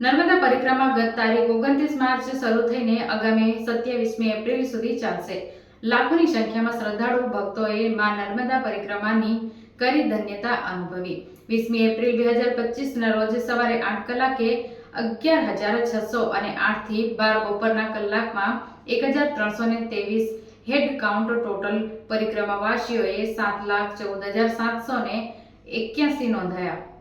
નર્મદા પરિક્રમા ગત તારીખ ઓગણત્રીસ માર્ચ શરૂ થઈને આગામી સત્યાવીસમી એપ્રિલ સુધી ચાલશે. લાખોની સંખ્યામાં શ્રદ્ધાળુ ભક્તોએ મા નર્મદા પરિક્રમાની કરી ધન્યતા અનુભવી. વીસમી એપ્રિલ બે હજાર પચીસના રોજ સવારે આઠ કલાકે અગિયાર હજાર છસો અને આઠથી બાર બપોરના કલાકમાં એક હજાર ત્રણસો ને ત્રેવીસ હેડ કાઉન્ટ ટોટલ પરિક્રમાવાસીઓએ સાત લાખ ચૌદ હજાર સાતસો ને એક્યાસી નોંધાયા.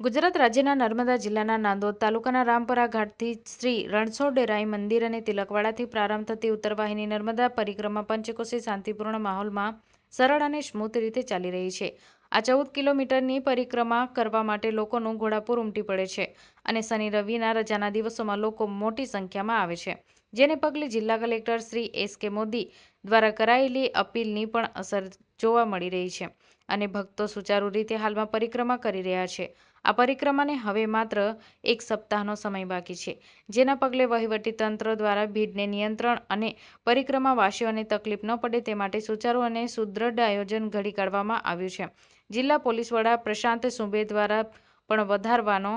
ગુજરાત રાજ્યના નર્મદા જિલ્લાના નાંદોદ તાલુકાના રામપરા ઘાટથી શ્રી રણછોડેરાઈ મંદિર અને તિલકવાડાથી પ્રારંભ થતી ઉત્તરવાહિની નર્મદા પરિક્રમા પંચકોશી શાંતિપૂર્ણ માહોલમાં સરળ અને સ્મૂથ રીતે ચાલી રહી છે. આ ચૌદ કિલોમીટરની પરિક્રમા કરવા માટે લોકોનું ઘોડાપુર ઉમટી પડે છે અને શનિ રવિના રજાના દિવસોમાં લોકો મોટી સંખ્યામાં આવે છે. જેને પગલે જિલ્લા કલેક્ટર શ્રી એસ કે મોદી દ્વારા કરાયેલી અપીલની પણ અસર જોવા મળી રહી છે અને ભક્તો સુચારુ રીતે હાલમાં પરિક્રમા કરી રહ્યા છે. આ પરિક્રમાને હવે માત્ર એક સપ્તાહનો સમય બાકી છે, જેના પગલે વહીવટી તંત્ર દ્વારા ભીડને નિયંત્રણ અને પરિક્રમાવાસીઓને તકલીફ ન પડે તે માટે સુચારુ અને સુદૃઢ આયોજન ઘડી કાઢવામાં આવ્યું છે. જિલ્લા પોલીસ વડા પ્રશાંત સુબે દ્વારા પણ વધારવાનો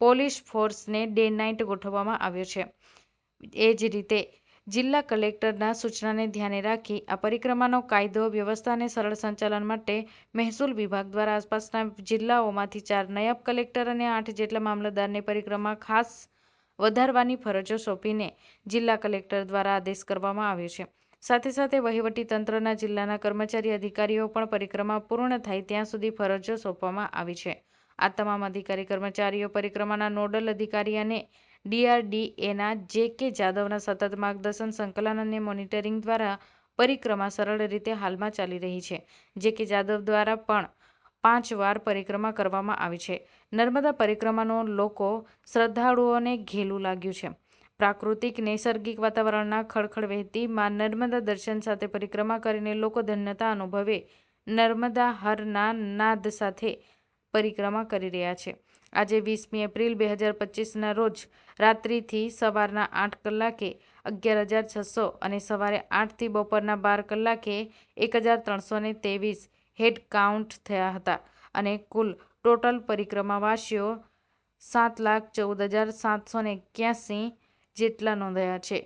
પોલીસ ફોર્સને ડે નાઇટ ગોઠવવામાં આવ્યો છે. એ જ રીતે જિલ્લા કલેક્ટરના સૂચનાને ધ્યાને રાખી આ પરિક્રમાનો કાયદો વ્યવસ્થાને સરળ સંચાલન માટે મહેસૂલ વિભાગ દ્વારા આસપાસના જિલ્લાઓમાંથી ચાર નાયબ કલેક્ટર અને આઠ જેટલા મામલતદારને પરિક્રમા ખાસ વધારવાની ફરજો સોંપીને જિલ્લા કલેક્ટર દ્વારા આદેશ કરવામાં આવ્યો છે. સાથે સાથે વહીવટી તંત્રના જિલ્લાના કર્મચારી અધિકારીઓ પણ પરિક્રમા પૂર્ણ થાય ત્યાં સુધી ફરજો સોંપવામાં આવી છે. આ તમામ અધિકારી કર્મચારીઓ પરિક્રમાના નોડલ અધિકારી અને ડીઆરડીએના જે કે જાદવના સતત માર્ગદર્શન, સંકલન અને મોનિટરિંગ દ્વારા પરિક્રમા સરળ રીતે હાલમાં ચાલી રહી છે. જે કે જાદવ દ્વારા પણ પાંચ વાર પરિક્રમા કરવામાં આવી છે. નર્મદા પરિક્રમાનો લોકો શ્રદ્ધાળુઓને ઘેલું લાગ્યું છે. પ્રાકૃતિક, નૈસર્ગિક વાતાવરણના ખળખળ વહેતી માં નર્મદા દર્શન સાથે પરિક્રમા કરીને લોકો ધન્યતા અનુભવે નર્મદા હરના નાદ સાથે પરિક્રમા કરી રહ્યા છે. આજે વીસમી એપ્રિલ બે હજાર પચીસના રોજ રાત્રિથી સવારના આઠ કલાકે અગિયાર હજાર છસો અને સવારે આઠથી બપોરના બાર કલાકે એક હજાર ત્રણસો ને ત્રેવીસ હેડ કાઉન્ટ થયા હતા અને કુલ ટોટલ પરિક્રમાવાસીઓ સાત લાખ ચૌદ હજાર સાતસો ને એક્યાસી જેટલા નોંધાયા છે.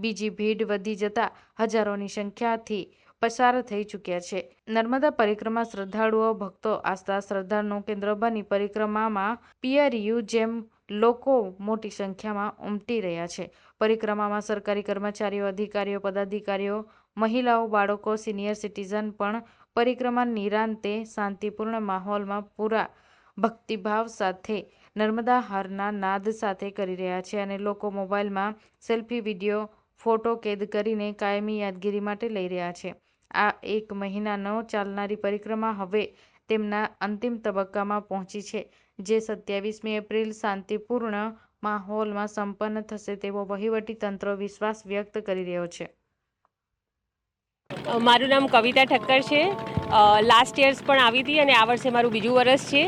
બીજી ભીડ વધી જતા હજારોની સંખ્યાથી પસાર થઈ ચૂક્યા છે. નર્મદા પરિક્રમા શ્રદ્ધાળુઓ, ભક્તો આસ્થા શ્રદ્ધાનું કેન્દ્ર બની પરિક્રમામાં પિયરિયું જેમ લોકો મોટી સંખ્યામાં ઉમટી રહ્યા છે. પરિક્રમામાં સરકારી કર્મચારીઓ, અધિકારીઓ, પદાધિકારીઓ, મહિલાઓ, બાળકો, સિનિયર સિટીઝન પણ પરિક્રમા નિરાંતે શાંતિપૂર્ણ માહોલમાં પૂરા ભક્તિભાવ સાથે નર્મદા હારના નાદ સાથે કરી રહ્યા છે અને લોકો મોબાઈલમાં સેલ્ફી, વીડિયો, ફોટો કેદ કરીને કાયમી યાદગીરી માટે લઈ રહ્યા છે. આ એક મહિનાનો ચાલનારી પરિક્રમા હવે તેમના અંતિમ તબક્કામાં પહોંચી છે. જે સત્યાવીસમી એપ્રિલ શાંતિપૂર્ણ માહોલમાં સંપન્ન થશે તેવો તંત્ર વિશ્વાસ વ્યક્ત કરી રહ્યો છે. મારું નામ કવિતા ઠક્કર છે. લાસ્ટ યર્સ પણ આવી હતી અને આ વર્ષે મારું બીજું વર્ષ છે.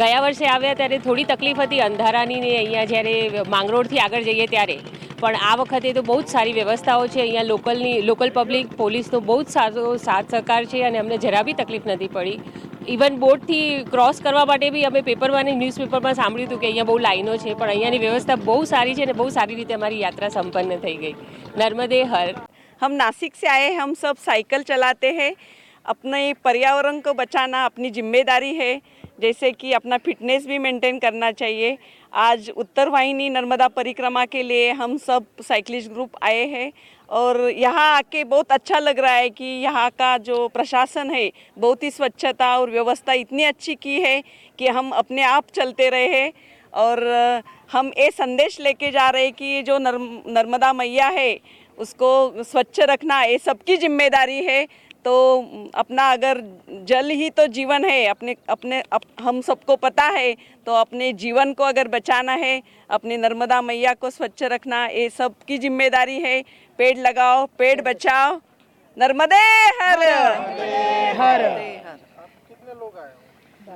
ગયા વર્ષે આવ્યા ત્યારે થોડી તકલીફ હતી અંધારાની ને અહીંયા જ્યારે માંગરોળથી આગળ જઈએ ત્યારે પણ આ વખતે તો બહુ જ સારી વ્યવસ્થાઓ છે અહીંયા લોકલની લોકલ પબ્લિક પોલીસનો બહુ જ સારો સાથ સહકાર છે અને અમને જરા બી તકલીફ નથી પડી ઇવન બોટથી ક્રોસ કરવા માટે બી અમે પેપરમાં અને ન્યૂઝપેપરમાં સાંભળ્યું હતું કે અહીંયા બહુ લાઈનો છે પણ અહીંયાની વ્યવસ્થા બહુ સારી છે અને બહુ સારી રીતે અમારી યાત્રા સંપન્ન થઈ ગઈ નર્મદે હર हम नासिक से आए हैं हम सब साइकिल चलाते हैं अपने पर्यावरण को बचाना अपनी जिम्मेदारी है जैसे कि अपना फिटनेस भी मेंटेन करना चाहिए। आज उत्तर वाहिनी नर्मदा परिक्रमा के लिए हम सब साइकिलिस्ट ग्रुप आए हैं और यहाँ आके बहुत अच्छा लग रहा है कि यहाँ का जो प्रशासन है, बहुत ही स्वच्छता और व्यवस्था इतनी अच्छी की है कि हम अपने आप चलते रहे हैं। और हम ये संदेश लेके जा रहे हैं कि जो नर्म, नर्मदा मैया है, उसको स्वच्छ रखना, ये सबकी ज़िम्मेदारी है। तो अपना अगर जल ही तो जीवन है अपने अपने अप, हम सबको पता है तो अपने जीवन को अगर बचाना है अपने नर्मदा मैया को स्वच्छ रखना ये सब की ज़िम्मेदारी है। पेड़ लगाओ पेड़ बचाओ। नर्मदे हर। हर।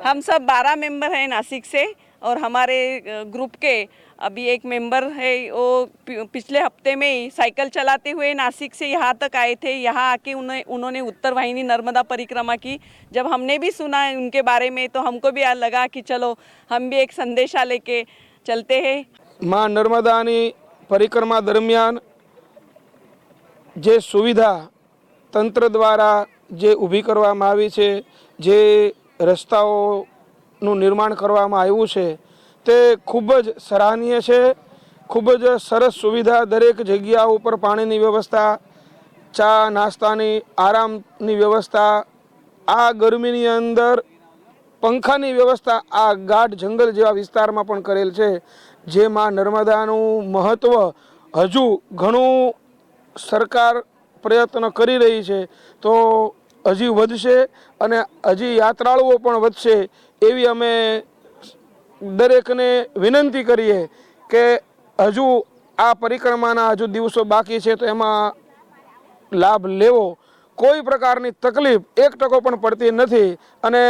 हम सब बारह मेंबर हैं नासिक से। और हमारे अ, ग्रुप के अभी एक मेंबर है वो पि- पिछले हफ्ते में ही साइकिल चलाते हुए नासिक से यहाँ तक आए थे यहाँ आके उन्हें उन्होंने उत्तर वाहिनी नर्मदा परिक्रमा की जब हमने भी सुना है उनके बारे में तो हमको भी आ लगा कि चलो हम भी एक संदेशा लेके चलते हैं માં નર્મદાની પરિક્રમા દરમિયાન જે સુવિધા તંત્ર દ્વારા જે ઊભી કરવામાં આવી છે જે રસ્તાઓનું નિર્માણ કરવામાં આવ્યું છે. તે ખૂબ જ સરાહનીય છે. ખૂબ જ સરસ સુવિધા દરેક જગ્યા ઉપર પાણીની વ્યવસ્થા, ચા નાસ્તાની, આરામની વ્યવસ્થા, આ ગરમીની અંદર પંખાની વ્યવસ્થા, આ ગાઢ જંગલ જેવા વિસ્તારમાં પણ કરેલ છે. જેમાં નર્મદાનું મહત્ત્વ હજુ ઘણું સરકાર પ્રયત્ન કરી રહી છે. તો હજી વધશે અને હજી યાત્રાળુઓ પણ વધશે. એવી અમે દરેકને વિનંતી કરીએ કે હજુ આ પરિક્રમાના હજુ દિવસો બાકી છે તો એમાં લાભ લેવો. કોઈ પ્રકારની તકલીફ એક ટકો પણ પડતી નથી અને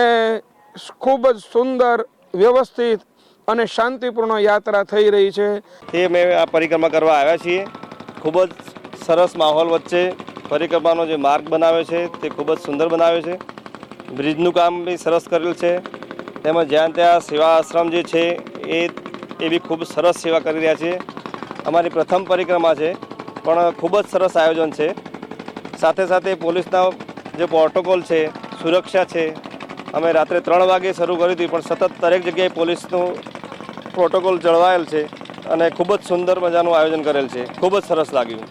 ખૂબ જ સુંદર, વ્યવસ્થિત અને શાંતિપૂર્ણ યાત્રા થઈ રહી છે. તે અમે આ પરિક્રમા કરવા આવ્યા છીએ. ખૂબ જ સરસ માહોલ વચ્ચે પરિક્રમાનો જે માર્ગ બનાવ્યો છે તે ખૂબ જ સુંદર બનાવ્યો છે. બ્રિજનું કામ બી સરસ કરેલ છે. તેમજ જ્યાં ત્યાં સેવા આશ્રમ જે છે, એ એ બી ખૂબ સરસ સેવા કરી રહ્યા છે. અમારી પ્રથમ પરિક્રમા છે, પણ ખૂબ જ સરસ આયોજન છે. સાથે સાથે પોલીસના જે પ્રોટોકોલ છે, સુરક્ષા છે, અમે રાત્રે ત્રણ વાગે શરૂ કરી હતી, પણ સતત દરેક જગ્યાએ પોલીસનું પ્રોટોકોલ જળવાયેલ છે અને ખૂબ જ સુંદર મજાનું આયોજન કરેલ છે. ખૂબ જ સરસ લાગ્યું.